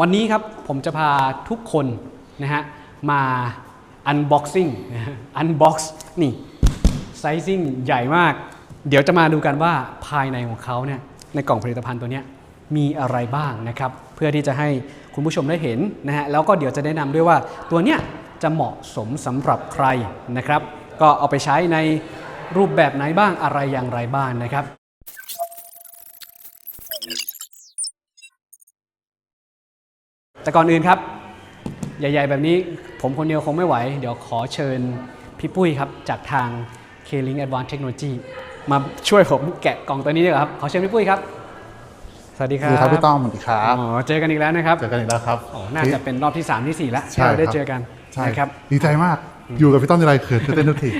วันนี้ครับผมจะพาทุกคนนะฮะมา unboxing unbox นี่ไซซิ่งใหญ่มาก เดี๋ยวจะมาดูกันว่าภายในของเขาเนี่ยในกล่องผลิตภัณฑ์ตัวเนี้ยมีอะไรบ้างนะครับ เพื่อที่จะให้คุณผู้ชมได้เห็นนะฮะแล้วก็เดี๋ยวจะแนะนำด้วยว่าตัวเนี้ยจะเหมาะสมสำหรับใครนะครับ ก็เอาไปใช้ในรูปแบบไหนบ้างอะไรอย่างไรบ้างนะครับ แต่ก่อนอื่นครับ ใหญ่ ๆ แบบนี้ผมคนเดียวคงไม่ไหว เดี๋ยวขอเชิญพี่ปุ้ยครับ จากทาง K-Link Advanced Technology มาช่วยผมแกะกล่องตัวนี้ดีกว่าครับ ขอเชิญพี่ปุ้ยครับ สวัสดีคสรัวับสดีครับพี่ต้อมสวัสดีครับอ๋อเจอกันอีกแล้วนะครับเจอกันอีกแล้วครับโอ้น่าจะเป็นรอบที่ 3 ที่ 4 แล้วใช่ที่เราได้ครับ เจอกันใช่นะครับ ดีใจมากอยู่กับพี่ต้อมทีไรเขินตื่นเต้นทุกที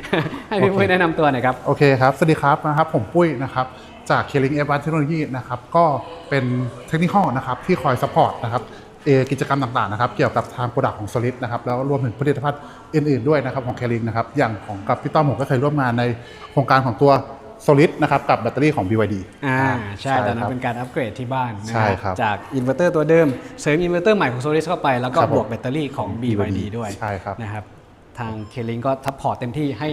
ให้พี่โอเค ปุ้ยแนะนำตัวหน่อยครับ โอเคครับ สวัสดีครับนะครับ ผมปุ้ยนะครับ จาก K-Link Advanced Technology นะครับ ก็เป็นเทคนิคนะครับที่คอยซัพพอร์ตนะครับเออ กิจกรรมต่างๆนะครับ เกี่ยวกับทางโปรดักต์ของ Solid นะครับแล้วรวมถึงผลิตภัณฑ์อื่นๆด้วยนะครับของ K-Link นะครับอย่างของกับพี่ต้อมผมก็เคยร่วมงานในโครงการของตัว Solid นะครับกับแบตเตอรี่ของ BYD อ่าใช่ตอนนั้คนรับเป็นการอัปเกรดที่บ้านนะใช่ครับจากอินเวอร์เตอร์ตัวเดิม เสริมอินเวอร์เตอร์ใหม่ของโซลิสเข้าไปแล้วก็ครับผมบวกแบตเตอรี่ของ BYD ด้วยใช่ครับนะครับทางเคลิงก็ทัพพอร์ตเต็มที่ให้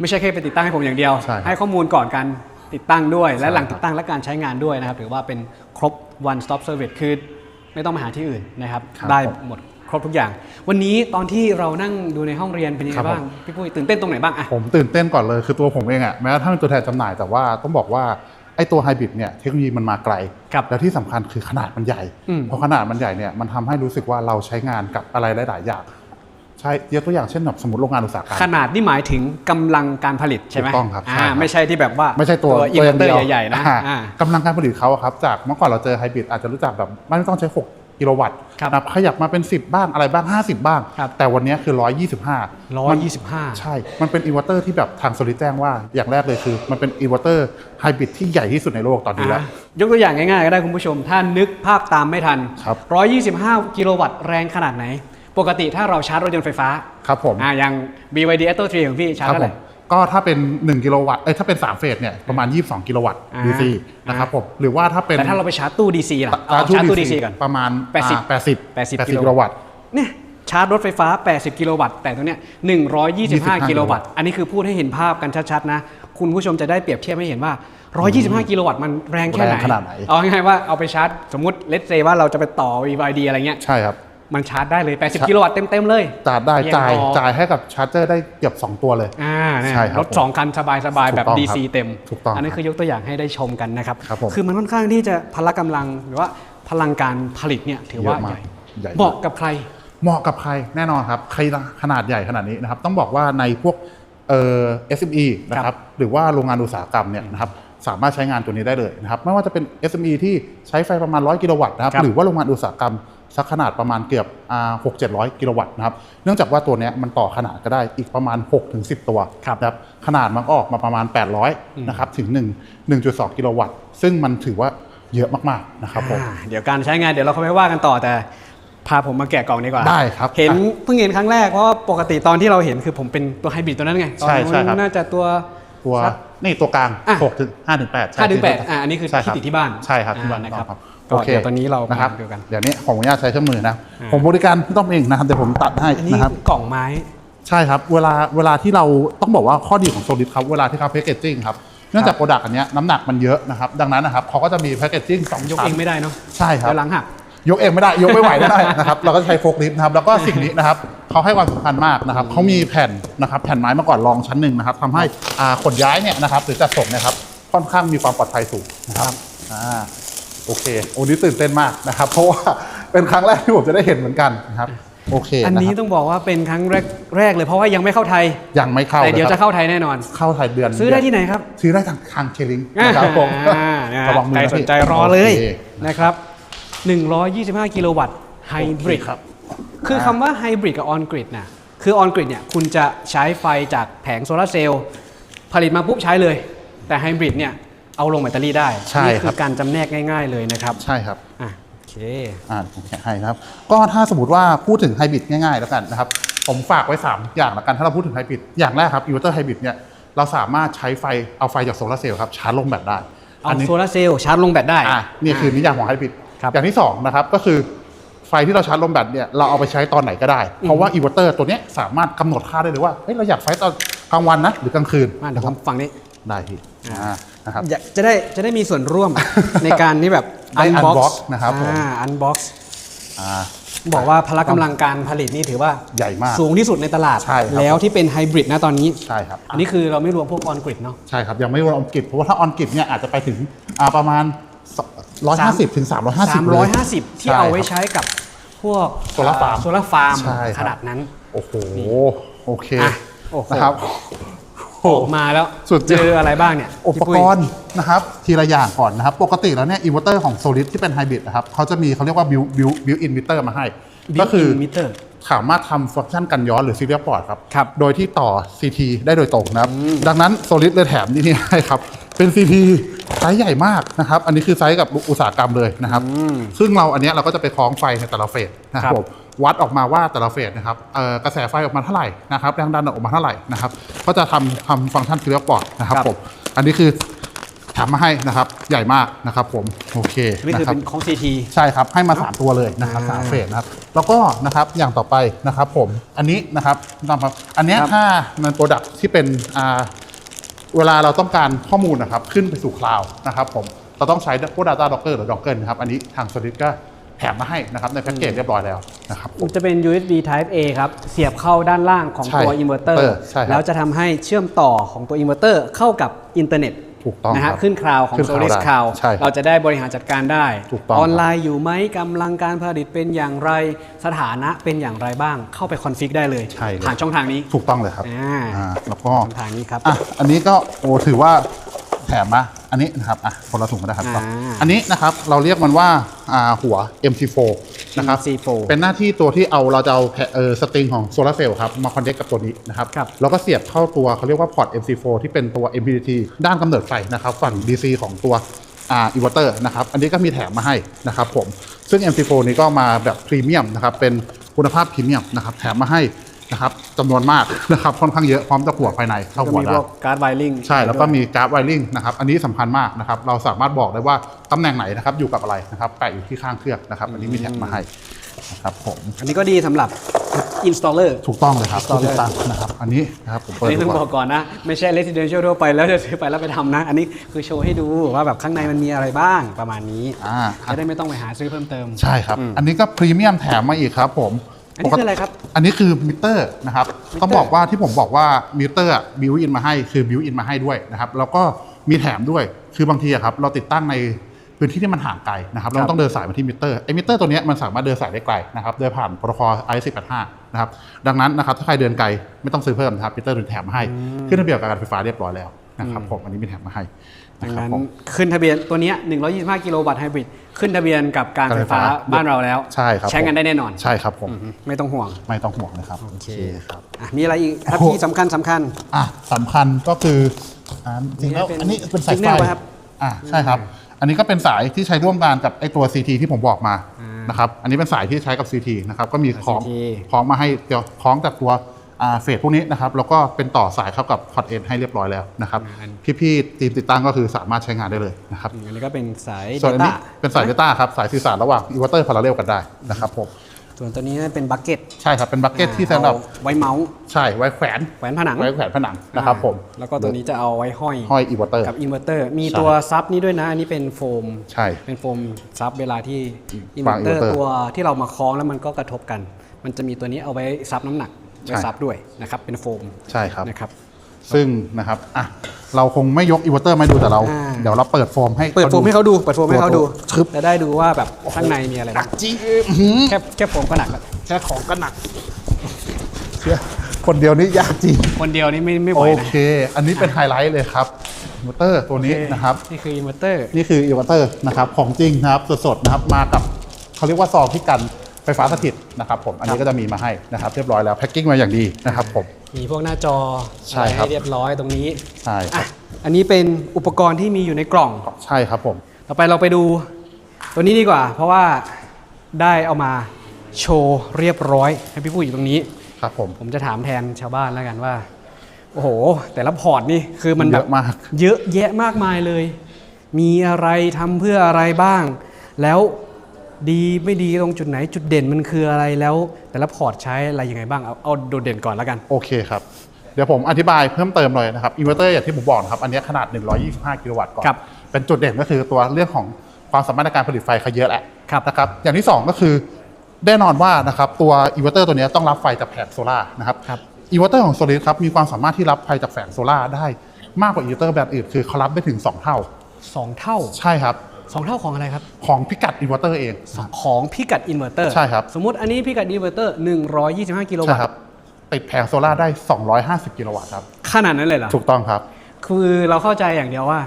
ไม่ใช่แค่ไปติดตั้งให้ผมอย่างเดียวใช่ครับให้ข้อมูลก่อนการติดตั้งด้วย และใช่หลังครับติดตั้งและการใช้งานด้วยนะครับถือว่าเป็นครบ one stop service คือ ไม่ต้องมาหาที่อื่นนะครับ ครับได้ผมหมดครบทุกอย่าง วันนี้ตอนที่เรานั่งดูในห้องเรียนเป็นยังไงครับผมบ้างพี่ปุ้ยตื่นเต้นตรงไหนบ้างอะผมตื่นเต้นก่อนเลยคือตัวผมเองอะแม้กระทั่งเป็นตัวแทนจำหน่ายแต่ว่าต้องบอกว่าไอ้ตัวไฮบริดเนี่ยเทคโนโลยีมันมาไกล ครับ แล้วที่สำคัญคือขนาดมันใหญ่ อืมเพราะขนาดมันใหญ่เนี่ยมันทำให้รู้สึกว่าเราใช้งานกับอะไรหลาย ๆ อย่างใช่ยกตัวอย่างเช่นแบบสมมติโรงงานอุตสาหกรรม ขนาดนี่หมายถึงกำลังการผลิตใช่ไหมถูกต้องครับใช่อ่าครับ ไม่ใช่ที่แบบว่าไม่ใช่ตัวอินเวอร์เตอร์ดียวใหญ่ๆนะอ่าอ่า กำลังการผลิตเขาอะครับจากเมื่อก่อนเราเจอไฮบริดอาจจะรู้จักแบบไม่ต้องใช้ 6 กิโลวัตต์ครับนะขยับมาเป็น 10 บ้างอะไรบ้าง 50 บ้าง ครับ แต่วันนี้คือ 125ร้อยยี่สิบห้าใช่ มันเป็นอินเวอร์เตอร์ที่แบบทางโซลิดแจ้งว่าอย่างแรกเลยคือ มันเป็นอินเวอร์เตอร์ไฮบริดที่ใหญ่ที่สุดในโลกตอนนี้แล้ว อะยกตัวอย่างง่ายๆก็ได้คุณผู้ชม ถ้านึกภาพตามไม่ทัน ครับ 125 กิโลวัตต์แรงขนาดไหน ปกติถ้าเราชาร์จรถยนต์ไฟฟ้าครับผมอ่าอย่าง BYD Atto 3ของพี่ชาร์จครับเท่าผไหร่มก็ถ้าเป็น 1 กิโลวัตต์เอ้ยถ้าเป็น 3 เฟสเนี่ยประมาณ 22 กิโลวัตต์อ่า DC นะครับผมหรือว่าถ้าเป็นแต่ถ้าเราไปชาร์จตู้ DC ล่ะเอาชาร์จตู้ DC ก่อนประมาณ80อ่า80 80 80กิโลวัตต์เนี่ยชาร์จรถไฟฟ้า 80 กิโลวัตต์ แต่ตัวเนี้ย125 25 กิโลวัตต์ อันนี้คือพูดให้เห็นภาพกันชัดๆนะ คุณผู้ชมจะได้เปรียบเทียบให้เห็นว่า 125 กิโลวัตต์มันแรงแค่ไหนแรงขนาดไหนเอาง่ายๆว่าเอาไปชาร์จ สมมติเลตเซว่าเราจะไปต่อ BYD อะไรเงี้ย ใช่ครับ มันชาร์จได้เลย 80 กิโลวัตต์เต็ม ๆ เลยจ่ายได้เพียงจ่ายพอจ่ายให้กับชาร์จเจอร์ได้เกือบ 2 ตัวเลยอ่าเนี่ยใช่ครับรถ 2 คัน สบาย ๆ แบบถูกต้อง DC ครับเต็มถูกต้องนนี้คือยกตัวอย่างให้ได้ชมกันนะครับครับผมคือมันค่อนข้างที่จะพละกำลังหรือว่าพลังการผลิตเนี่ยถือว่าเยอะมาใหกญ่ใหญ่เหมาะกับใคร เหมาะกับใครแน่นอนครับใครขนาดใหญ่ขนาดนี้นะครับต้องบอกว่าในพวกเอ่อ SME นะครับหรือว่าโรงงานอุตสาหกรรมเนี่ยนะครับสามารถใช้งานตัวนี้ได้เลยนะครับไม่ว่าจะเป็น SME ที่ใช้ไฟประมาณ 100 กิโลวัตต์นะครับครับหรือว่าโรงงานอุตสาหกรรม สักขนาดประมาณเกือบอ่า6 700กิโลวัตต์นะครับ เนื่องจากว่าตัวเนี้ยมันต่อขนาดก็ได้อีกประมาณ6ถึง10 ตัวครับนะครับขนาดมันก็ออกมาประมาณ 800นะครับถึง 1 1.2 กิโลวัตต์ ซึ่งมันถือว่าเยอะมากๆนะครับผมอ่าเดี๋ยวการใช้งานเดี๋ยวเราค่อยไปว่ากันต่อแต่พาผมมาแกะกล่องดีกว่า ได้ครับ เห็นอะเพิ่งเห็นครั้งแรกเพราะว่าปกติตอนที่เราเห็นคือผมเป็นตัวไฮบริดตัวนั้นไงตอนใช่นั้นใช่ครับน่าจะตัวตัวสักนี่ตัวกลางอะ6ถึง5ถึง8ห้าถึงแปดอ่าอันนี้คือใช่คที่รับติดที่บ้านใช่ครับที่บ้านอ่านะครับครับ ก็เดี๋ยวตอนนี้เรานะครับมาดูกันเดี๋ยวนี้ผมอนุญาตใช้เครื่องมือนะอ่าผมบริการพี่ต้องเองนะครับเดี๋ยวผมตัดให้อันนี้นะครับกล่องไม้ ใช่ครับ เวลาเวลาที่เราต้องบอกว่าข้อดีของโซลิดครับเวลาที่เขาแพคเกจจิ้งครับเนื่องจากโปรดักต์อันเนี้ยน้ำหนักมันเยอะนะครับดังนั้นนะครับเขาก็จะมีแพคเกจจิ้งสองยกชั้เอนงไม่ได้เนาะใช่ครับเดี๋ยวหลังหักยกเองไม่ได้ยกไม่ไหวไม่ได้นะครับเราก็ใช้โฟล์คลิฟต์นะครับแล้วก็สิ่งนี้นะครับเขาให้ความสำคัญมากนะครับเขามีแผ่นนะครับแผ่นไม้มาก่อนรองชั้นหนึ่งนะครับทำให้อ่าขนย้ายเนี่ยนะครับหรือจัดส่งเนะครับค่อนข้างมีความปลอดภัยสูงนะครับอ่า โอเคโอ้นี่ตื่นเต้นมากนะครับ เพราะว่าเป็นครั้งแรกที่ผมจะได้เห็นเหมือนกันนะครับโอเคอันนี้ะครับต้องบอกว่าเป็นครั้งแรกแรกเลยเพราะว่ายังไม่เข้าไทย ยังไม่เข้าแต่เดี๋ยวลจะครับเข้าไทยแน่นอน เข้าไทยเดือน ซื้อได้ที่ไหนครับ ซื้อได้ทางทางเคลิงนะครับผมอ่านะฮะระวังมือใครนะสนพี่ใจรอเลยโคนะครับ 125 กิโลวัตต์ไฮบริดโอเคครับ คือคำว่าไฮบริดกับออนกริดน่ะคือออนกริดเนี่ยคุณจะใช้ไฟจากแผงโซลาร์เซลล์ผลิตมาปุ๊บใช้เลย แต่ไฮบริดเนี่ย เอาลงแบตเตอรี่ได้ใช่นี่คคืรัอบการจำแนกง่าย ๆเลยนะครับใช่ครับ อะโอเค อ่าผมแกะให้นะครับ ก็ถ้าสมมติว่าพูดถึงไฮบริดง่ายๆแล้วกันนะครับ ผมฝากไว้ 3 อย่างแล้วกัน ถ้าเราพูดถึงไฮบริดอย่างแรกครับอินเวอร์เตอร์ไฮบริดเนี่ยเราสามารถใช้ไฟเอาไฟจากโซลาร์เซลล์ครับชาร์จลงแบตได้เอานี้โซลาร์เซลล์ชาร์จลงแบตได้ อ่านี่คือนิยามของไฮบริดครับอย่างที่ 2 นะครับ ก็คือไฟที่เราชาร์จลมแบตเนี่ยเราเอาไปใช้ตอนไหนก็ได้ เพราะว่าอินเวอร์เตอร์ตัวเนี้ยสามารถกำหนดค่าได้เลยว่าเฮ้ยเราอยากไฟตอนกลางวันนะหรือกลางคืนมาเดี๋ยวผมฟังนี้ ได้พี่อ่า นะครับ อยากจะได้จะได้มีส่วนร่วม ในการที่แบบได้ unbox นะครับผม อ่า unbox อ่า บอกว่าพละกำลังการผลิตนี่ถือว่าใหญ่มากสูงที่สุดในตลาด ใช่ครับ แล้วที่เป็นไฮบริดนะตอนนี้ ใช่ครับ อันนี้คือเราไม่รวมพวกออนกริดเนาะ ใช่ครับ ยังไม่รวมออนกิจเพราะว่าถ้าออนกิจเนี่ยอาจจะไปถึงอ่าประมาณ 150ถึง350เลย 350 ที่ใช่เอาไว้ครับใช้กับพวกโซลาร์ฟาร์มโซลาร์ฟาร์มใช่ครับ ขนาดนั้น โอ้โห โอเคอะโอ้โห นะครับ ออกมาแล้วสุดยอด เจออะไรบ้างเนี่ยอุปพี่ปุ้กยรณ์นะครับทีละอย่างก่อนนะครับ ปกติแล้วเนี่ยอินเวอร์เตอร์ของโซลิดที่เป็นไฮบริดนะครับเขาจะมีเขาเรียกว่าบิวบิวบิวอินมิเตอร์มาให้ Built-in ก็คือ meter สามารถทำฟังก์ชันกันย้อนหรือซีเรียลพอร์ตครับ ครับ โดยที่ต่อ CT ได้โดยตรงนะครับ ดังนั้นโซลิดเลยแถมนี่นี่ให้ครับ เป็น CT ไซส์ใหญ่มากนะครับ อันนี้คือไซส์กับอุตสาหกรรมเลยนะครับ ซึ่งเราอันเนี้ยเราก็จะไปคล้องไฟในแต่ละเฟสนะคครัรับบผม วัดออกมาว่าแต่ละเฟสนะครับเอ่อกระแสไฟออกมาเท่าไหร่นะครับแรงดันออกมาเท่าไหร่นะครับก็จะทำทำฟังก์ชันซีเรียลพอร์ตนะครับครับผมอันนี้คือถามมาให้นะครับใหญ่มากนะครับผมโอเคนี่คือนะครับเป็นของ CT ใช่ครับให้มา 3 ตัวเลยนะครับสามอ่าเฟสนะครับแล้วก็นะครับอย่างต่อไปนะครับผมอันนี้นะครับนะครับอันเนี้ยครับถ้ามันโปรดักที่เป็นอ่าเวลาเราต้องการข้อมูลนะครับขึ้นไปสู่คลาวด์นะครับผมเราต้องใช้พวก Data Docker หรือ Docker นะครับอันนี้ทาง Solid ก็ แถมมาให้นะครับในแพ็กเกจเรียบร้อยแล้วนะครับผมจะเป็น USB Type A ครับ เสียบเข้าด้านล่างของใช่ตัวอินเวอร์เตอร์เออใช่ครับแล้วจะทำให้เชื่อมต่อของตัวอินเวอร์เตอร์เข้ากับอินเทอร์เน็ตถูกต้องนะครัฮะบขึ้นคลาวของขึ้น Solis cloud ได้ Cloud ใช่ครับเราจะได้บริหารจัดการได้ถูกต้องออนไลน์อยู่ไหมกำลังการผลิตเป็นอย่างไรสถานะเป็นอย่างไรบ้าง เข้าไปคอนฟิกได้เลยใช่เลยผ่านช่องทางนี้ถูกต้องเลยครับอ่าอ่าแล้วก็ช่องทางนี้ครับอะอันนี้ก็โอ้ถือว่าแถมมาอันนี้นะครับอะคนละถุงก็ได้ครับอ่าอันนี้นะครับเราเรียกมันว่าอ่า หัว MC4 นะครับ MC4 เป็นหน้าที่ตัวที่เอาเราจะเอาแพเออสตริงของโซลาร์เซลล์ครับมาคอนเนคกับตัวนี้นะครับครับแล้วก็เสียบเข้าตัวเขาเรียกว่าพอร์ต MC4 ที่เป็นตัว MPPT ด้านกำเนิดไฟนะครับฝั่ง DC ของตัวอ่าอินเวอร์เตอร์นะครับอันนี้ก็มีแถมมาให้นะครับผมซึ่ง MC4 นี้ก็มาแบบพรีเมียมนะครับเป็นคุณภาพพรีเมียมนะครับแถมมาให้ นะครับจำนวนมากนะครับค่อนข้างเยอะพร้อมตะกั่วภายในเข้าก็หัวมีได้พวกการ์ดไวริงใช่แล้วก็มีกราฟไวริงนะครับอันนี้สำคัญมากนะครับเราสามารถบอกได้ว่าตำแหน่งไหนนะครับอยู่กับอะไรนะครับแปะอยู่ที่ข้างเครื่องนะครับอันนี้มีแท็กมาให้นะครับผมอันนี้ก็ดีสำหรับ installer ถูกต้องเลยครับ Installer ผู้ติดตั้งนะครับอันนี้นะครับผมเปิอัดนนี้ดูต้องบก่ออนกก่อนนะ ไม่ใช่ residential ทั่วไปแล้วจะซื้อไปแล้วไปทำนะ อันนี้คือโชว์ให้ดูว่าแบบข้างในมันมีอะไรบ้างประมาณนี้อ่าจะได้ไม่ต้องไปหาซื้อเพิ่มเติมใช่ครับอันนี้ก็พรีเมียมแถมมาอีกครับผม อันนี้คืออะไรครับ อันนี้คือมิเตอร์นะครับต้องบอกว่าที่ผมบอกว่ามิเตอร์บิวอินมาให้คือบิวอินมาให้ด้วยนะครับแล้วก็มีแถมด้วยคือบางทีอะครับเราติดตั้งในพื้นที่ที่มันห่างไกลนะครับเราต้องเดินสายมาที่มิเตอร์ไอ้มิเตอร์ตัวเนี้ยมันสามารถเดินสายได้ไกลนะครับโดยผ่านโปรโตคอล i 1 8 5 นะครับดังนั้นนะครับถ้าใครเดินไกลไม่ต้องซื้อเพิ่มนะครับมิเตอร์ถึงแถมมาให้ขึ้นทะเบียนกับการไฟฟ้าเรียบร้อยแล้วนะครับผมอันนี้มีแถมมาให้ ดันะงครับนั้นผมขึ้นทะเบียนตัวเนี้ย125 กิโลวัตต์ไฮบริดขึ้นทะเบียนกับการไฟฟ้าการไฟฟ้าบ้านเราแล้ว ใช่ครับใช้งานได้แน่นอน ใช่ครับผมอืมไม่ต้องห่วง ไม่ต้องห่วงนะครับ โอเคครับอะมีอะไรอีกครับโอ้โหที่สำคัญสำคัญอะสำคัญก็คืออ่าจริงๆแล้วเป็นอันนี้เป็นสายไฟ signal ป่ะครับอะใช่ครับ อันนี้ก็เป็นสายที่ใช้ร่วมกันกับไอตัว CT ที่ผมบอกมานะครับ อันนี้เป็นสายที่ใช้กับ CT นะครับ ก็มีคล้อง CT คล้องมาให้เกี่ยวคล้องจากตัวอ่า เฟสพวกนี้นะครับแล้วก็เป็นต่อสายเข้ากับพอร์ตเอ็นให้เรียบร้อยแล้วนะครับพี่ๆทีมติดตั้งก็คือสามารถใช้งานได้เลยนะครับอันนี้ก็เป็นสายส่วนอัน Data นี้เป็นสาย Data ครับสายสื่อสารระหว่างอินเวอร์เตอร์พาราเรลกันได้นะครับผมส่วนตัวนี้เป็นบักเก็ตใช่ครับเป็นบัคเก็ตที่สำหรับไว้เมาส์ใช่ไว้แขวนแขวนผนังไว้แขวนผนังนะครับผมอ่าแล้วก็ตัวนี้จะเอาไว้ห้อยห้อยอินเวอร์เตอร์กับอินเวอร์เตอร์มีใช่ตัวซับนี้ด้วยนะอันนี้เป็นโฟมใช่เป็นโฟมซับเวลาที่อินเวอวางร์เตอร์ inverter ตัวที่เรามาคล้องแล้วมันก็กระทบกัน มันจะมีตัวนี้เอาไว้ซับน้ำหนักใช่ ไว้ซับด้วยนะครับเป็นโฟมใช่ครับนะครับ ซึ่งนะครับอะเราคงไม่ยกอินเวอร์เตอร์มาดูแต่เรา อ่า เดี๋ยวเราเปิดโฟมให้ เปิดโฟมให้เขาดูเปิดโฟมให้เขาดูชึบ จะได้ดูว่าแบบข้างในมีอะไรหนับ้ากงจริงอื้อหือแค่แค่โฟมก็หนักแล้วแค่ของก็หนัก เชื่อคนเดียวนี่ยากจริง คนเดียวนี่ไม่ไม่ไหโอวนะเค อันนี้เป็นไฮไลท์เลยครับอินเวอร์เตอร์ตัวนี้นะครับ นี่คืออินเวอร์เตอร์ นี่คืออินเวอร์เตอร์นะครับของจริงนะครับสดๆนะครับมากับเขาเรียกว่าซองที่กัน ไฟฟ้าสถิตนะครับผมอันนี้ก็จะมีมาให้นะครับเรียบร้อยแล้วแพ็คกิ้งมาอย่างดีนะครับผมมีพวกหน้าจอใช่อะไรครับให้เรียบร้อยตรงนี้ใช่ครัอะบอันนี้เป็นอุปกรณ์ที่มีอยู่ในกล่องใช่ครับผมต่อไปเราไปดูตัวนี้ดีกว่า เพราะว่าได้เอามาโชว์เรียบร้อยให้พี่ผู้อยู่ตรงนี้ครับผมผมจะถามแทนชาวบ้านแล้วกันว่าโอ้โห แต่ละพอร์ตนี่คือมันเยแบบอะมากเยอะแยะมากมายเลย มีอะไรทำเพื่ออะไรบ้าง แล้ว ดีไม่ดีตรงจุดไหนจุดเด่นมันคืออะไรแล้ว แต่ละพอร์ตใช้อะไรยังไงบ้างเอาเอาโดดเด่นก่อนแล้วกัน โอเคครับ เดี๋ยวผมอธิบายเพิ่มเติมหน่อยนะครับอินเวอร์เตอร์อย่างที่ผมบอกนะครับ อันนี้ขนาด 125 กิโลวัตต์ก่อน ครับ เป็นจุดเด่นก็คือตัวเรื่องของความสามารถในการผลิตไฟเขาเยอะแหละครับ นะครับอย่างที่ 2 ก็คือแน่นอนว่านะครับตัวอินเวอร์เตอร์ตัวนี้ต้องรับไฟจากแผงโซลาร์นะครับครับ อินเวอร์เตอร์ของโซลิดครับมีความสามารถที่รับไฟจากแผงโซลาร์ได้มากกว่าอินเวอร์เตอร์แบบอื่นคือเขารับได้ถึง 2 เท่า สองเท่า ใช่ครับ สองเท่าของอะไรครับ ของพิกัดอินเวอร์เตอร์เอง ของพิกัดอินเวอร์เตอร์ใช่ครับ สมมติอันนี้พิกัดอินเวอร์เตอร์125 กิโลวัใช่ตครับต์ติดแผงโซลาร์ได้ 250 กิโลวัตต์ครับ ขนาดนั้นเลยเหรอ ถูกต้องครับ คือเราเข้าใจอย่างเดียวว่า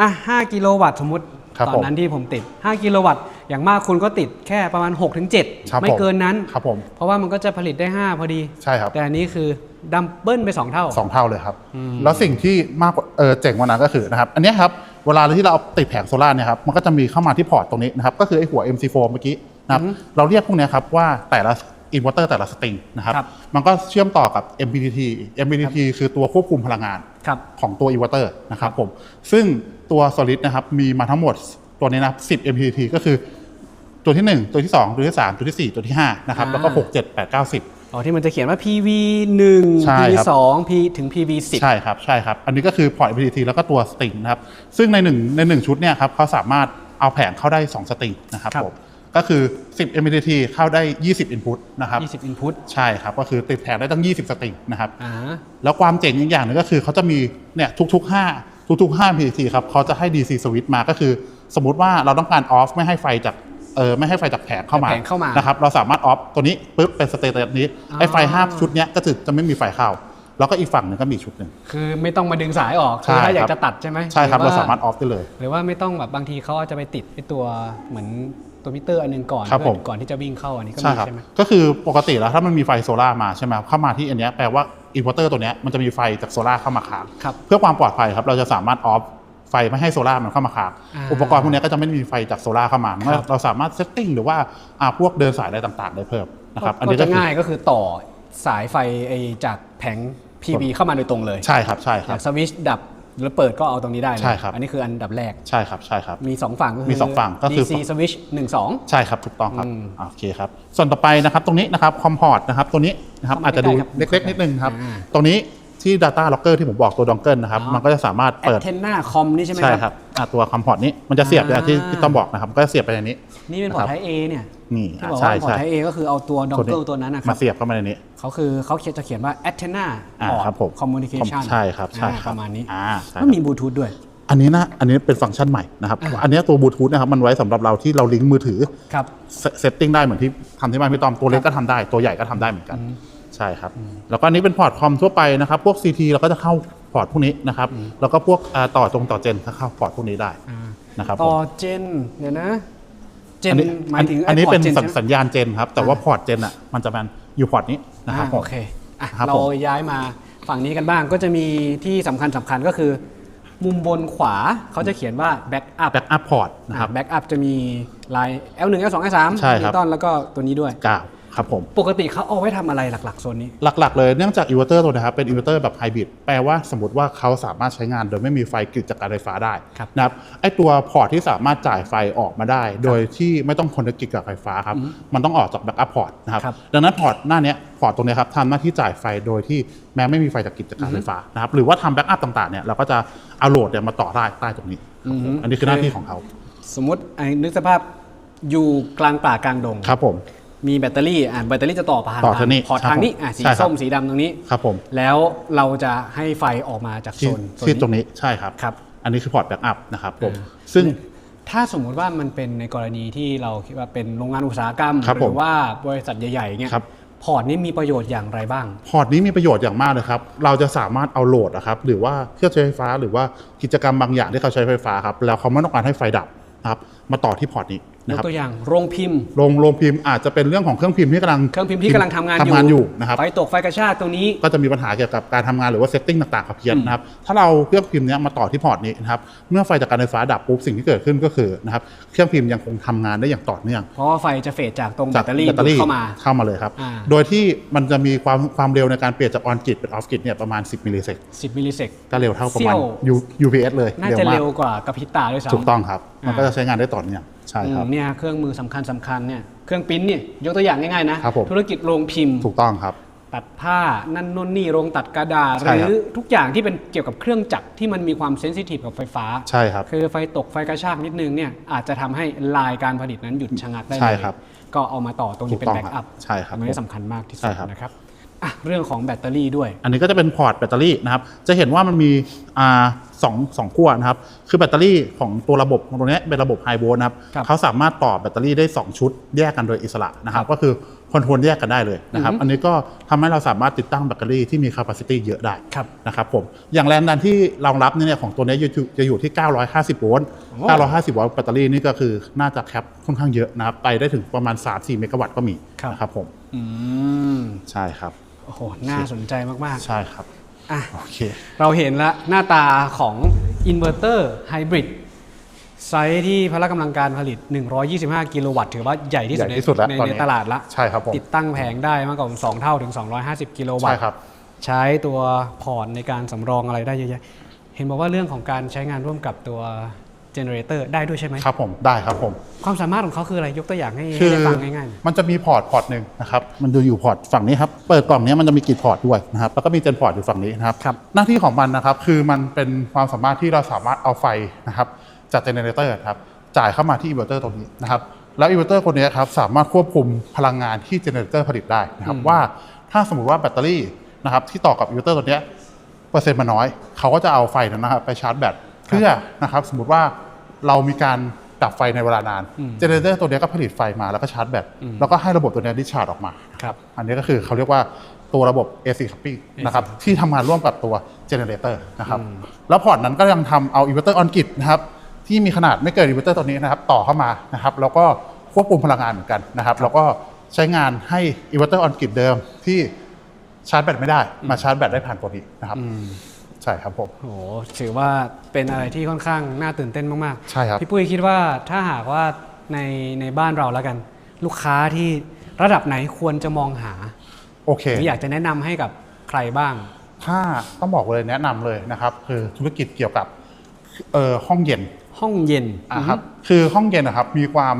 อะ 5 กิโลวัตต์สมมติครับตอนนั้นที่ผมติด 5 กิโลวัตต์ อย่างมากคุณก็ติดแค่ประมาณ 6-7ถึงครับไม่เกินนั้น ครับผม เพราะว่ามันก็จะผลิตได้ 5 พอดี ใช่ครับ แต่อันนี้คือดัมเบิลไป 2 เท่าสองเท่าเลยครับ แล้วสิ่งที่มากกว่าเออเจ๋งกว่านั้นก็คือนะครับ อันเนี้ยครับ เวลาที่เราเอาติดแผงโซลาร์เนี่ยครับมันก็จะมีเข้ามาที่พอร์ตตรงนี้นะครับก็คือไอ้หัว MC4 เมื่อกี้นะครับเราเรียกพวกเนี้ยครับว่าแต่ละอินเวอร์เตอร์แต่ละสตริงนะครับครับมันก็เชื่อมต่อกับ MPPT MPPT คือตัวควบคุมพลังงานครับ ของตัวอินเวอร์เตอร์นะครับผมซึ่งตัว Solid นะครับมีมาทั้งหมดตัวนี้นะครับ10 MPPT ก็คือตัวที่ 1 ตัวที่ 2 ตัวที่ 3 ตัวที่ 4 ตัวที่5นะครับแล้วก็อ่า6 7 8 9 10 อ๋อที่มันจะเขียนว่า PV 1 ใช่ PV ครับ 2 P ถึง PV 10 ใช่ครับใช่ครับ อันนี้ก็คือพอร์ต MPPT แล้วก็ตัวสตริงนะครับ ซึ่งในหนึ่งในหนึ่งชุดเนี่ยครับเขาสามารถเอาแผงเข้าได้ 2 สตริงนะครับครับ ผมก็คือ 10 MPPT เข้าได้ 20 input นะครับ 20 input ใช่ครับ ก็คือติดแผงได้ตั้ง 20 สตริงนะครับ อ่า แล้วความเจ๋งอีกอย่างหนึงก็คือเขาจะมีเนี่ยทุกๆ 5 ทุกๆ5 MPPT ครับเขาจะให้ DC switch มาก็คือ สมมุติว่าเราต้องการออฟไม่ให้ไฟจาก เออไม่ให้ไฟจากแผงเข้ามาแผงเข้ามานะครับเราสามารถออฟตัวนี้ปุ๊บเป็นสเตตัสนี้ไอ้ไฟอ๋อห้าชุดเนี้ยก็จะจะไม่มีไฟเข้าแล้วก็อีกฝั่งหนึ่งก็มีอีกชุดหนึ่งคือไม่ต้องมาดึงสายออกใช่คือถ้าอยาครักบจะตัดใช่ไหมใช่ครับหอเราว่สามารถออฟได้เลย หรือว่าไม่ต้องแบบบางทีเขาอาจจะไปติดไอตัวเหมือนตัวมิเตอร์อันหนึงก่อนครับเพื่อผมก่อนที่จะวิ่งเข้าอันนี้ก็ใช่มีครับใช่ไหมก็คือปกติแล้วถ้ามันมีไฟโซล่าร์มาใช่ไหมครับเข้ามาที่อันเนี้ยแปลว่าอินเวอร์เตอร์ตัวเนี้ยมันจะมีไฟจากโซล่าร์เข้ามาค้างครับเพื่อความปลอดภัยครับเราจะสามารถออฟ ไฟไม่ให้โซล่าร์มันเข้ามาค้างอ่าอุปกรณ์พวกเนี้ยก็จะไม่มีไฟจากโซล่าร์เข้ามาครับเราสามารถเซตติ้งหรือว่าอ่าพวกเดินสายอะไรต่างๆ ได้เพิ่มนะครับอันก็นี้จะก็คือง่ายก็คือต่อสายไฟไอจากแผง PV เข้ามาโดยตรงเลย ใช่ครับใช่คอรัยาบกสวิตชดับหรือเปิดก็เอาตรงนี้ได้เลยใช่ครับอันนี้คืออันดับแรกใช่ครับใช่ครับมี 2 ฝั่งก็คือมีสองฝั่งก็คือ DC switch 1 2 ใช่ครับถูกต้องครับอืมอ่าโอเคครับส่วนต่อไปนะครับตรงนี้นะครับคอมพอร์ตนะครับตัวนี้นะครับเข้ามาอาจจะดูใกล้ๆครับเล็กๆนิดนึงครับอ่าตรงนี้ ที่ Data Locker ที่ผมบอกตัวดองเกิลนะครับ อ๋อ มันก็จะสามารถแอเปิดนเทนนาคอมนี่ใช่ไหมใช่คครัรับ บอ่าตัวคอมพอร์ตนี้มันจะเสียบอย่างที่อ่าที่ต้องบอกนะครับก็เสียบไปในนี้ นี่เป็นพอร์ตไท A เนี่ยนี่ที่บอกใช่ว่าพอร์ตใช่ไท A ก็คือเอาตัวดองเกิลตัวนั้นนะครัมาบเสียบเข้ามาในนี้ เขาคือเขาเขียนจะเขียนว่า antenna อ่า port ครับผม communication ใช่ครับใช่อ่าครับประมาณนี้อ่าใช่มันครับมีบลูทูธด้วย อันนี้นะอันนี้เป็นฟังก์ชันใหม่นะครับอ่า อันนี้ตัวบลูทูธนะครับมันไว้สำหรับเราที่เราลิงก์มือถือครับ เซตติ้งได้เหมือนที่ทำที่บ้านพี่ตอมตัวเล็กก็ทำได้ตัวใหญ่ก็ทำได้เหมือนกัน ใช่ครับ แล้วก็อันนี้เป็นพอร์ตคอมทั่วไปนะครับ พวก CT เราก็จะเข้าพอร์ตพวกนี้นะครับ แล้วก็พวกอ่าต่อตรงต่อเจนก็เข้าพอร์ตพวกนี้ได้อ่านะครับต่อผมเจนเดี๋ยวนะเจนอันนี้หมายถึงอันนี้ไพร์เป็ตนจสัญใช่ไหมสัญญาณเจนครับ แต่ว่าพอร์ตเจนอะมันจะเป็นอยู่พอร์ตนี้นะครับอ่าผมโอเคอะครับเราผมย้ายมาฝั่งนี้กันบ้างก็จะมีที่สำคัญสำคัญก็คือ มุมบนขวาเขาจะเขียนว่า back up แบ็กอัพพอร์ตนะครับแบ็กอัพจะมีลาย L1 L2 L3 ใช่ครับต้นแล้วก็ตัวนี้ด้วยกาว ครับผม ปกติเขาเอาไว้ทำอะไรหลักๆโซนนี้ หลักๆ เลยเนื่องจากอินเวอร์เตอร์ตัวนะครับเป็นอินเวอร์เตอร์แบบไฮบริดแปลว่าสมมติว่าเขาสามารถใช้งานโดยไม่มีไฟกึดจากการไฟฟ้าได้ครับนะครับไอตัวพอร์ตที่สามารถจ่ายไฟออกมาได้ โดยที่ไม่ต้องคอนเนคกิกับไฟฟ้าครับมันต้องออกจากแบ็กอัพพอร์ตนะครับครับ ดังนั้นพอร์ตหน้าเนี้ยพอร์ตตรงเนี้ยครับทำหน้าที่จ่ายไฟโดยที่แม้ไม่มีไฟจากกิจการไฟฟ้านะครับหรือว่าทำแบ็กอัพต่างๆเนี่ยเราก็จะเอาโหลดเนี่ยมาต่อได้ใต้ตรงนี้ครับผมอันนี้คือหน้าที่ของเขาสมมติไอ้นึกสภาพอยู่กลางป่ากลางดง ครับผม มีแบตเตอรี่อ่าแบตเตอรี่จะต่อผ่านต่อทางนี้พอร์ตครับทางนี้ผมอ่าสีใช่ครับ ส้มสีดำตรงนี้ ครับผมแล้วเราจะให้ไฟออกมาจากโซที่นโซนที่นี้ตรงนี้ใช่ครับ ครับ อันนี้คือพอร์ตแบ็กอัพนะครับผมอ่าซึ่ง ถ้าสมมุติว่ามันเป็นในกรณีที่เราคิดว่าเป็นโรงงานอุตสาหกรรม ครับหผรืมอว่าบริษัทใหญ่ๆเนี่ยครับ พอร์ตนี้มีประโยชน์อย่างไรบ้าง พอร์ตนี้มีประโยชน์อย่างมากเลยครับ เราจะสามารถเอาโหลดนะครับหรือว่าเครื่องใช้ไฟฟ้าหรือว่ากิจกรรมบางอย่างที่เขาใช้ไฟฟ้าครับแล้วเขาไม่ต้องการให้ไฟดับนะครับมาต่อที่พอร์ตนี้ยนะกครับตัวอย่างโรงพิมพ์โรงโรงพิมพ์อาจจะเป็นเรื่องของเครื่องพิมพ์ที่กำลังเครื่องพิมพ์ที่กำลังทำงานทำงานอยู่นะครับไฟตกไฟกระชากตรงนี้ก็จะมีปัญหาเกี่ยวกับการทำงานหรือว่าเซตติ้งต่างๆกับเพี้ยนนะครับถ้าเราเครื่องพิมพ์เนี้ยมาต่อที่พอร์ตนี้นะครับเมื่อไฟจากการไฟฟ้าดับปุ๊บสิ่งที่เกิดขึ้นก็คือนะครับเครื่องพิมพ์ยังคงทำงานได้อย่างต่อเนื่องเพราะว่าไฟจะเฟดจากตรงแบจากตเตอรี่แบตเตอรี่เข้ามาเข้ามาเลยครับอ่าโดยที่มันจะมีความความเร็วในการเปลี่ยนจากออนกิตเป็นออฟกิตเนี่ยประมาณ 10มิลลิเซก10มิลลิเซกก็เร็วเท่าประมาณเสี้ยว U- UPS เลยน่าจะมกเร็วกว่ากระพริบตาด้วยซ้ำถูกต้องครับมันก็อ่าจะใช้งานได้ต่อเนื่อง ใช่ครับอืมเนี่ยเครื่องมือสำคัญสำคัญเนี่ยเครื่องปริ้นเนี่ยยกตัวอย่างง่ายๆนะครับผมธุรกิจโรงพิมพ์ถูกต้องครับตัดผ้านั่นนู่นนี่โรงตัดกระดาษใช่หครับรือทุกอย่างที่เป็นเกี่ยวกับเครื่องจักรที่มันมีความเซนซิทีฟกับไฟฟ้าใช่ครับคือไฟตกไฟกระชากนิดนึงเนี่ยอาจจะทำให้ลายการผลิตนั้นหยุดชะงักได้เลยใช่ครับก็เอามาต่อตรงนี้เป็นถูกต้องแบ็กอัพใช่ครับอันนี้สำคัญมากที่สุใช่ดครับนะครับอะเรื่องของแบตเตอรี่ด้วย อันนี้ก็จะเป็นพอร์ตแบตเตอรี่นะครับจะเห็นว่ามันมีอ่า สองสองขั้วนะครับ คือแบตเตอรี่ของตัวระบบตรงเนี้ยเป็นระบบไฮโวลต์นะครับครับเขาสามารถต่อแบตเตอรี่ได้ 2 ชุดแยกกันโดยอิสระนะครับ ก็คือคอนโทรลแยกกันได้เลยนะครับอือฮึอันนี้ก็ทำให้เราสามารถติดตั้งแบตเตอรี่ที่มี capacity เยอะได้ครับนะครับผม อย่างแรงดันที่รองรับเนี่ยของตัวเนี้ยอยู่จะอยู่ที่ 950 โวลต์โอ้950 โวลต์แบตเตอรี่นี่ก็คือน่าจะแคปค่อนข้างเยอะนะครับ ไปได้ถึงประมาณ 3-4 เมกะวัตต์ก็มีนะครับผมอืมใช่ครับ โอ้โห น่าสนใจมากใช่ครับๆ อะโอเคเราเห็นแล้วหน้าตาของอินเวอร์เตอร์ไฮบริดไซส์ที่พละกำลังการผลิต 125 กิโลวัตต์ ถือว่าใหญ่ที่สุดใหญ่ที่สุดแล้วในตอนในนี้ตลาดละใช่ครับผมติดตั้งแผงได้มากกว่า 2 เท่าถึง 250 กิโลวัตใช่ต์ครับ ใช้ตัวพอร์ตในการสำรองอะไรได้เยอะแยะ เห็นบอกว่าเรื่องของการใช้งานร่วมกับตัว เจเนเรเตอร์ได้ด้วยใช่ไหมครับผมได้ครับผมความสามารถของเขาคืออะไรยกตัวอย่างให้คืให้อได้ฟังง่ายๆหน่อยมันจะมีพอร์ตพอร์ตหนึ่งนะครับมันจะอยู่พอร์ตฝั่งนี้ครับเปิดกล่องเนี้ยมันจะมีกี่พอร์ตด้วยนะครับแล้วก็มีเจนพอร์ตอยู่ฝั่งนี้นะครับครับ หน้าที่ของมันนะครับคือมันเป็นความสามารถที่เราสามารถเอาไฟนะครับจากเจเนเรเตอร์ครับจ่ายเข้ามาที่อินเวอร์เตอร์ตรงนี้นะครับแล้วอินเวอร์เตอร์คนนี้ครับสามารถควบคุมพลังงานที่เจเนเรเตอร์ผลิตได้นะครับว่าถ้าสมมติว่าแบตเตอรี่นะครับที่ต่อกับอินเวอร์เตอร์ตัวเนี้ยเปอร์เซ็นต์มันน้อย เขาก็จะเอาไฟนั้นนะครับไปชาร์จแบต เพื่อนะครับสมมติว่าเรามีการดับไฟในเวลานานเจเนเรเตอร์ตัวเนี้ยก็ผลิตไฟมาแล้วก็ชาร์จแบตแล้วก็ให้ระบบตัวเนี้ดิชาร์จออกมาครับอันนี้ก็คือเขาเรียกว่าตัวระบบ AC coupling นะครับที่ทำงานร่วมกับตัวเจเนเรเตอร์นะครับแล้วพอร์ตนั้นก็ยังทำเอาอินเวอร์เตอร์ออนกินะครับที่มีขนาดไม่เกินอินเวอร์เตอร์ตัวนี้นะครับต่อเข้ามานะครับแล้วก็ควบคุมพลังงานเหมือนกันนะครับแล้วก็ใช้งานให้อินเวอร์เตอร์ออนกิเดิมที่ชาร์จแบตไม่ได้มาชาร์จแบตได้ผ่านตัวนี้นะครับ ใช่ครับผมโอ้โหถือว่าเป็นอะไรที่ค่อนข้างน่าตื่นเต้นมากๆ ใช่ครับ พี่ปุ้ยคิดว่าถ้าหากว่าในในบ้านเราแล้วกัน ลูกค้าที่ระดับไหนควรจะมองหาโอเคหรืออยากจะแนะนำให้กับใครบ้าง ถ้าต้องบอกเลยแนะนำเลยนะครับ คือธุรกิจเกี่ยวกับเอ่อห้องเย็นห้องเย็นอะครับคือห้องเย็นนะครับมีความ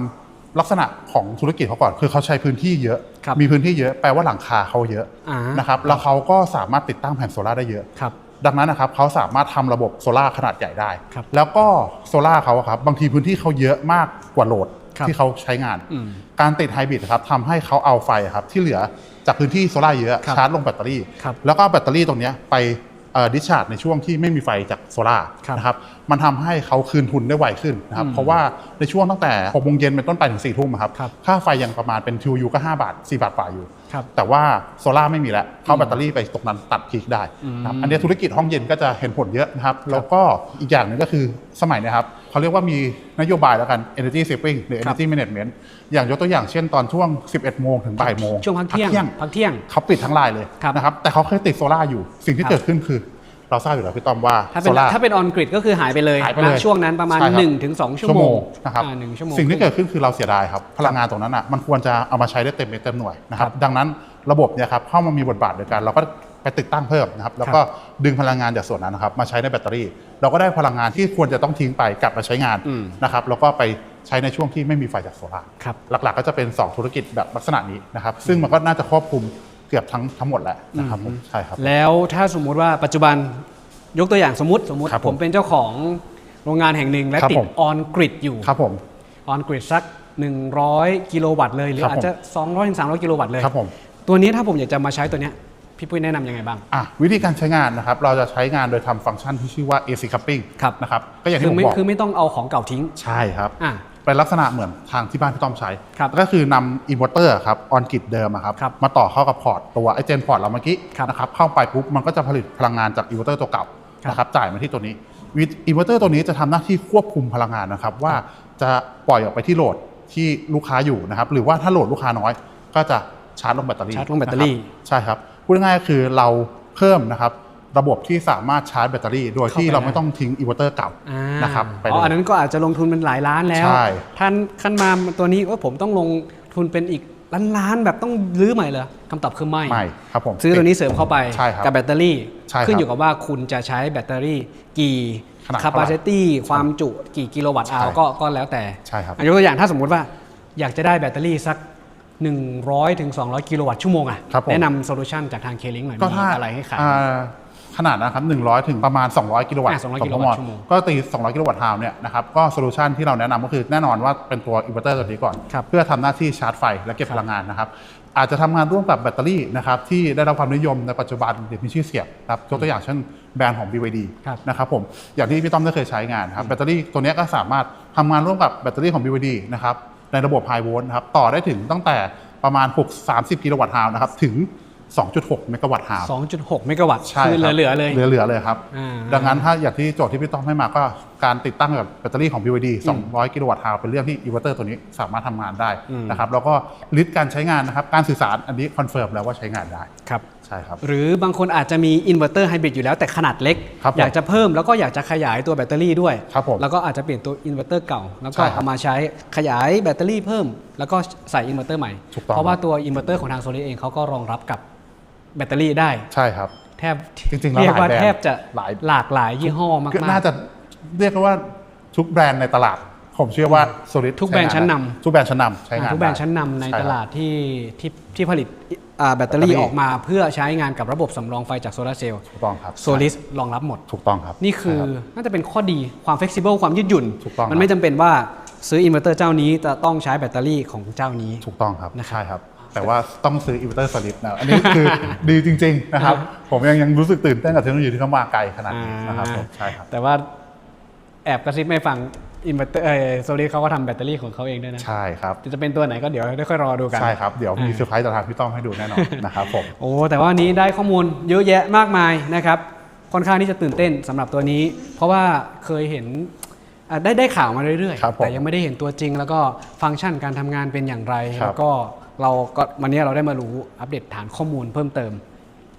ลักษณะของธุรกิจเขาก่อนคือเขาใช้พื้นที่เยอะครับมีพื้นที่เยอะแปลว่าหลังคาเขาเยอะอ่านะครับแล้วเขาก็สามารถติดตั้งแผ่นโซลาร์ได้เยอะครับ ดังนั้นนะครับเขาสามารถทำระบบโซลาร์ขนาดใหญ่ได้ครับแล้วก็โซลาร์เขาอะครับบางทีพื้นที่เขาเยอะมากกว่าโหลดครับที่เขาใช้งานอืมการติดไฮบริดครับทำให้เขาเอาไฟครับที่เหลือจากพื้นที่โซลาร์เยอะครับชาร์จลงแบตเตอรี่ครับแล้วก็เอาแบตเตอรี่ตรงเนี้ยไปดิชาร์จในช่วงที่ไม่มีไฟจากโซลาร์ครับนะครับมันทำให้เขาคืนทุนได้ไวขึ้นนะครับเพราะว่าในช่วงตั้งแต่6โมงเย็นเป็นต้นไปถึง4ทุ่มอะครับครับค่าไฟยังประมาณเป็นทิวยูก็ 5 บาท 4 บาทฝ่าอยู่ครับ แต่ว่าโซล่าร์ไม่มีแล้วเข้าแบตเตอรี่ไปตรงนั้นตัดพีคได้นะครับอันนี้ธุรกิจห้องเย็นก็จะเห็นผลเยอะนะครับ แล้วก็อีกอย่างหนึ่งก็คือสมัยเนะครับเขาเรียกว่ามีนโยบายแล้วกัน energy saving หรือ energy management อย่างยกตัวอย่างเช่นตอนช่วง 11 โมงถึงบ่ายโมงช่วงพักเที่ยงพักเที่ยงเขาปิดทั้งลายเลยครับนะครับแต่เขาเคยติดโซล่าร์อยู่สิ่งที่ครับเกิดขึ้นคือ เราทราบอยู่แล้วพี่ต้อมว่าถ้าโซเป็นล่าร์ ถ้าเป็นออนกริดก็คือหายไปเลยหายไปเลยณช่วงนั้นประมาณ ใช่ครับ1-2ถึง2ชั่วโมงนะครับ อ่าหนึ่งชั่วโมง สิ่งที่เกิดขึ้นคือเราเสียดายครับพลังงานตรงนั้นอะมันควรจะเอามาใช้ได้เต็มเม็ดเต็มหน่วยนะครับครับดังนั้นระบบเนี่ยครับเข้ามามีบทบาทในการเราก็ไปติดตั้งเพิ่มนะครับแล้วก็ดึงพลังงานจากส่วนนั้นนะครับมาใช้ในแบตเตอรี่ เราก็ได้พลังงานที่ควรจะต้องทิ้งไปกลับมาใช้งานอืม นะครับแล้วก็ไปใช้ในช่วงที่ไม่มีไฟจากโซลาร์ ครับ หลักๆก็จะเป็น 2 ธุรกิจแบบลักษณะนี้นะครับ ซึ่งมันก็น่าจะครอบคลุม เกือบทั้งทั้งหมดแล้วนะครับผมใช่ครับ แล้วถ้าสมมุติว่าปัจจุบันยกตัวอย่างสมมติสมมติครับผผมมเป็นเจ้าของโรงงานแห่งหนึ่งและครับติดผม ออนกริดอยู่ครับผม ออนกริดสัก 100 กิโลวัตต์เลย หรือครับอาจจะ 200ถึง300 กิโลวัตต์เลย ครับผม ตัวนี้ถ้าผมอยากจะมาใช้ตัวเนี้ยพี่ปุ้ยแนะนำยังไงบ้าง อะวิธีการใช้งานนะครับ เราจะใช้งานโดยทำฟังก์ชันที่ชื่อว่า AC coupling ครับ นะครับ ก็อย่างคืที่อผมไม่บอกคือไม่ต้องเอาของเก่าทิ้ง ใช่ครับ อะ เป็นลักษณะเหมือนทางที่บ้านพี่ต้อมใช้ ครับก็คือนำอินเวอร์เตอร์ครับออนกิดเดิมอะครับครับมาต่อเข้ากับพอร์ตตัวไอเจนพอร์ตเราเมื่อกี้ครับนะครับเข้าไปปุ๊บมันก็จะผลิตพลังงานจากอินเวอร์เตอร์ตัวเก่าครับนะครับจ่ายมาที่ตัวนี้วิอินเวอร์เตอร์ตัวนี้จะทำหน้าที่ควบคุมพลังงานนะครับว่าจะปล่อยออกไปที่โหลดที่ลูกค้าอยู่นะครับหรือว่าถ้าโหลดลูกค้าน้อย ก็จะชาร์จลงแบตเตอรี่ชาร์จลงแบตเตอรี่ นะคใช่ครับพูดง่ายๆก็คือเราเพิ่มนะครับ ระบบที่สามารถชาร์จแบตเตอรี่ โดยที่เข้าไปเราไม่ต้องทิ้งอินเวอร์เตอร์เก่าอ่านะครับไปอ๋อเลยอันนั้นก็อาจจะลงทุนเป็นหลายล้านแล้วใช่ท่านขั้นมาตัวนี้ว่าผมต้องลงทุนเป็นอีกล้านล้านๆแบบต้องรื้อใหม่เลยคำตอบคือไม่ไม่ครับผมซื้อตัวนี้เสริมเข้าไปใช่ครับกับแบตเตอรี่ใช่ครับขึ้นอยู่กับว่าคุณจะใช้แบตเตอรี่กี่ขนาดเท่าไหร่ capacity ความจุกี่กิโลวัตต์ใช่อาวก็ก็แล้วแต่ใช่ครับอะยกตัวอย่างถ้าสมมุติว่าอยากจะได้แบตเตอรี่สัก100ถึง200 กิโลวัตต์ชั่วโมงอะครับผมแนะนำโซลูชันจากทางเคลิงหน่อยก็มีถ้าอะไรให้ขายอ่า ขนาดนะครับ 100 ถึงประมาณ 200 กิโลวัตต์อะ200ต่กิโลวัตต์ชั่วโมงก็ตี 200 กิโลวัตต์ฮาวเนี่ยนะครับ ก็โซลูชันที่เราแนะนำก็คือแน่นอนว่าเป็นตัวอินเวอร์เตอร์ตัวนี้ก่อน ครับเพื่อทำหน้าที่ชาร์จไฟและเก็บพลังงานนะครับ อาจจะทำงานร่วมกับแบตเตอรี่นะครับที่ได้รับความนิยมในปัจจุบันหรือมีชื่อเสียงครับยกตัวอย่างเช่นแบรนด์ของ BYD ครับ นะครับผมอย่างที่พี่ต้อมได้เคยใช้งานครับแบตเตอรี่ตัวเนี้ยก็สามารถทำงานร่วมกับแบตเตอรี่ของ BYD นะครับในระบบไฮโวลต์นะครับต่อได้ถึงตั้งแต่ประมาณ6 30 กิโลวัตต์ฮาวนะครับถึง 2.6 เมกะวัตต์ฮาว2.6 เมกะวัตต์ใช่คือรับเหลือๆเลยเหลือๆเลยครับ อ่า ดังนั้นถ้าอย่างที่โจทย์ที่พี่ต้อมให้มาก็การติดตั้งกับแบตเตอรี่ของ BYD 200 กิโลวัตต์ฮาวเป็นเรื่องที่อินเวอร์เตอร์ตัวนี้สามารถทำงานได้อืม นะครับแล้วก็ลิสต์การใช้งานนะครับการสื่อสารอันนี้คอนเฟิร์มแล้วว่าใช้งานได้ครับ ใช่ครับ หรือบางคนอาจจะมีอินเวอร์เตอร์ไฮบริดอยู่แล้วแต่ขนาดเล็ก ครับผมอยากจะเพิ่มแล้วก็อยากจะขยายตัวแบตเตอรี่ด้วย ครับผมแล้วก็อาจจะเปลี่ยนตัวอินเวอร์เตอร์เก่า แล้วก็ใช่ครับเอามาใช้ขยายแบตเตอรี่เพิ่ม แล้วก็ใส่อินเวอร์เตอร์ใหม่ ถูกต้อง เพราะว่าตัวอินเวอร์เตอร์ของทางโซลิดเองเขาก็รองรับกับ แบตเตอรี่ได้ ใช่ครับ แทบจริงๆแล้วเรียกว่าหลายแบรนด์แทบจะหลาย หลากหลายยี่ห้อมากก็ๆน่าจะเรียกว่าทุกแบรนด์ในตลาด ผมเชื่อว่าโซลิดทุกแบรนด์ชั้นนำ ทุกแบรนด์ชั้นนำใช้งานทุกแบรนด์ได้ ชั้นนำในช่ครับตลาดที่ที่ที่ผลิตอ่าแบตเตอรี่แบตเตอรี่ ออกมาเพื่อใช้งานกับระบบสำรองไฟจากโซลาร์เซลล์ถูกต้องครับโซลิสรองรับหมด ถูกต้องครับ นี่คือใช่รับน่าจะเป็นข้อดีความ flexible ความยืดหยุ่น ถูกต้องมันไม่จำเป็นว่าซื้ออินเวอร์เตอร์เจ้านี้จะต้องใช้แบตเตอรี่ของเจ้านี้ถูกต้องครับ นะครับ ใช่ครับ แต่ว่าต้องซื้ออินเวอร์เตอร์สลิปนะอันนี้คือดีจริง ๆ นะครับ ผมยังยังรู้สึกตื่นเต้นกับเทคโนโลยีที่เขามาไกลขนาดนี้นะครับผมใช่ครับแต่ว่าแอบกระซิบไม่ฟังอินเวอร์เตอร์โซลิสเขาก็ทำแบตเตอรี่ของเขาเองด้วยนะ ใช่ครับ จะเป็นตัวไหนก็เดี๋ยวได้ค่อยรอดูกัน ใช่ครับ เดี๋ยวมีเซอร์ไพรส์จากทางพี่ต้อมให้ดูแน่นอนนะครับผม โอ้ แต่ว่าวันนี้ได้ข้อมูลเยอะแยะมากมายนะครับ ค่อนข้างที่จะตื่นเต้นสำหรับตัวนี้ เพราะว่าเคยเห็นอะได้ได้ข่าวมาเรื่อยครับๆผมแต่ยังไม่ได้เห็นตัวจริง แล้วก็ฟังก์ชันการทำงานเป็นอย่างไรครับแล้วก็ เราก็วันนี้เราได้มารู้อัปเดตฐานข้อมูลเพิ่มเติม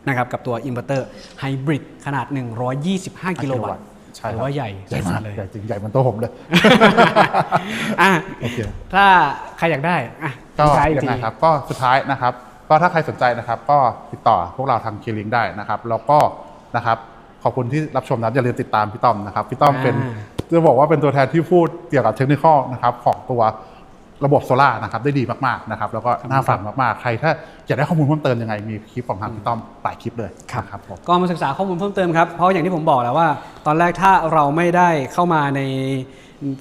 นะครับกับตัวอินเวอร์เตอร์ไฮบริดขนาด 125 กิโลวัตต์ใช่ถืคอรับว่าใหญ่ใหญ่มากสุดๆเลยใหญ่จริงใหญ่เหมันตัวผมเลยอะโอเคถ้าใครอยากได้อะก็ทิ้งท้ายอีกยังทีไงครับ ก็สุดท้ายนะครับ ก็ถ้าใครสนใจนะครับ ก็ติดต่อพวกเราทางเคลิงได้นะครับ แล้วก็นะครับขอบคุณที่รับชมนะครับอย่าลืมติดตามพี่ต้อมนะครับ พี่ต้อมเป็นจะบอกว่าเป็นตัวแทนที่พูดเกี่ยวกับเทคนิคนะครับของตัว ระบบโซล่าร์นะครับได้ดีมากๆนะครับแล้วก็น่าฟังมากๆ ใครถ้าอยากได้ข้อมูลเพิ่มเติมยังไงมีคลิปของทางพี่ต้อมหลายคลิปเลยนะครับผมก็มาศึกษาข้อมูลเพิ่มเติมครับเพราะอย่างที่ผมบอกแล้วว่า ตอนแรกถ้าเราไม่ได้เข้ามาใน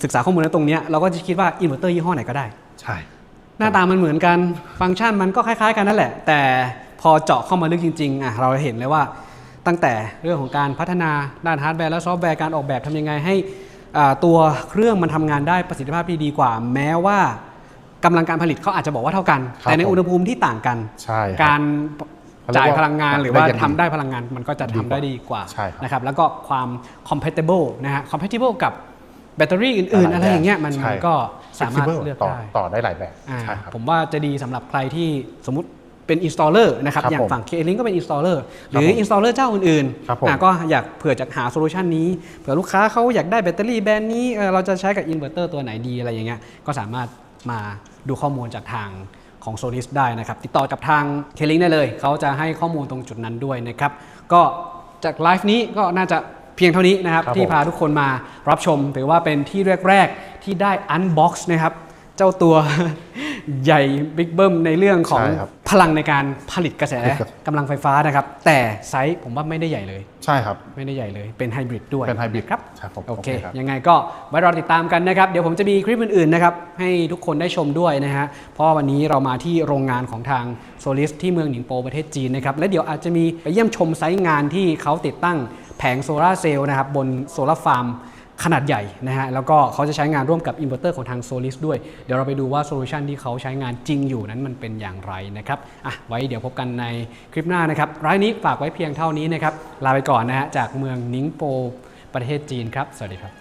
ศึกษาข้อมูลในตรงเนี้ยเราก็จะคิดว่าอินเวอร์เตอร์ยี่ห้อไหนก็ได้ใช่หน้าตามันเหมือนกันฟังก์ชันมันก็คล้ายๆ กันนั่นแหละ แต่พอเจาะเข้ามาลึกจริงๆอะเราเห็นเลยว่าตั้งแต่เรื่องของการพัฒนาด้านฮาร์ดแวร์และซอฟต์แวร์การออกแบบทำยังไงให้อ่าตัวเครื่องมันทำงานได้ประสิทธิภาพที่ดีกว่า แม้ว่า กำลังการผลิตเขาอาจจะบอกว่าเท่ากัน ครับแต่ในผมอุณหภูมิที่ต่างกัน ใช่ครับการเขาเรียกจ่ายว่าพลังงานหรือว่าได้อย่างดีทำได้พลังงานมันก็จะทำได้ดีกว่าใช่ครับนะครับ แล้วก็ความ compatible นะฮะ compatible กับแบตเตอรี่อื่นๆ อะไรอย่างเงี้ยมันใช่ มันก็สามารถ Flexible เลือกต่อได้ ต่อได้หลายแบบอ่าใช่ครับ ผมว่าจะดีสำหรับใครที่สมมติเป็น installer นะครับ ครับอย่างผมฝั่ง K-Link ก็เป็น installer หครับรือ ผม installer เจ้าอื่นครับผม อะก็อยากเผื่อจะหาโซลูชันนี้ เผื่อลูกค้าเขาอยากได้แบตเตอรี่แบรนด์นี้เออเราจะใช้กับอินเวอร์เตอร์ตัวไหนดีอะไรอย่างเงี้ยก็สามารถมา ดูข้อมูลจากทางของ Solis ได้นะครับ ติดต่อกับทาง K-Link ได้เลย เขาจะให้ข้อมูลตรงจุดนั้นด้วยนะครับ ก็จากไลฟ์นี้ก็น่าจะเพียงเท่านี้นะครับครับที่ผมพาทุกคนมารับชม ถือว่าเป็นที่แรก ๆ ที่ได้ Unbox นะครับ เจ้าตัวใหญ่บิ๊กเบิ้มในเรื่องของใช่ครับพลังในการผลิตกระแสกำลังไฟฟ้านะครับ แต่ไซส์ผมว่าไม่ได้ใหญ่เลย ใช่ครับ ไม่ได้ใหญ่เลยเป็นไฮบริดด้วยเป็นไฮบริดครับใช่ผมโอเค โอเคครับ ยังไงก็ไว้รอติดตามกันนะครับ เดี๋ยวผมจะมีคลิปอื่นๆนะครับ ให้ทุกคนได้ชมด้วยนะฮะ เพราะว่าวันนี้เรามาที่โรงงานของทางโซลิสที่เมืองหนิงโปประเทศจีนนะครับ และเดี๋ยวอาจจะมีไปเยี่ยมชมไซต์งานที่เขาติดตั้งแผงโซลาร์เซลล์นะครับบนโซลาร์ฟาร์ม ขนาดใหญ่นะฮะ แล้วก็เขาจะใช้งานร่วมกับอินเวอร์เตอร์ของทาง Solis ด้วย เดี๋ยวเราไปดูว่าโซลูชันที่เขาใช้งานจริงอยู่นั้นมันเป็นอย่างไรนะครับ อะ ไว้เดี๋ยวพบกันในคลิปหน้านะครับ รายนี้ฝากไว้เพียงเท่านี้นะครับ ลาไปก่อนนะฮะ จากเมืองนิงโป ประเทศจีนครับ สวัสดีครับ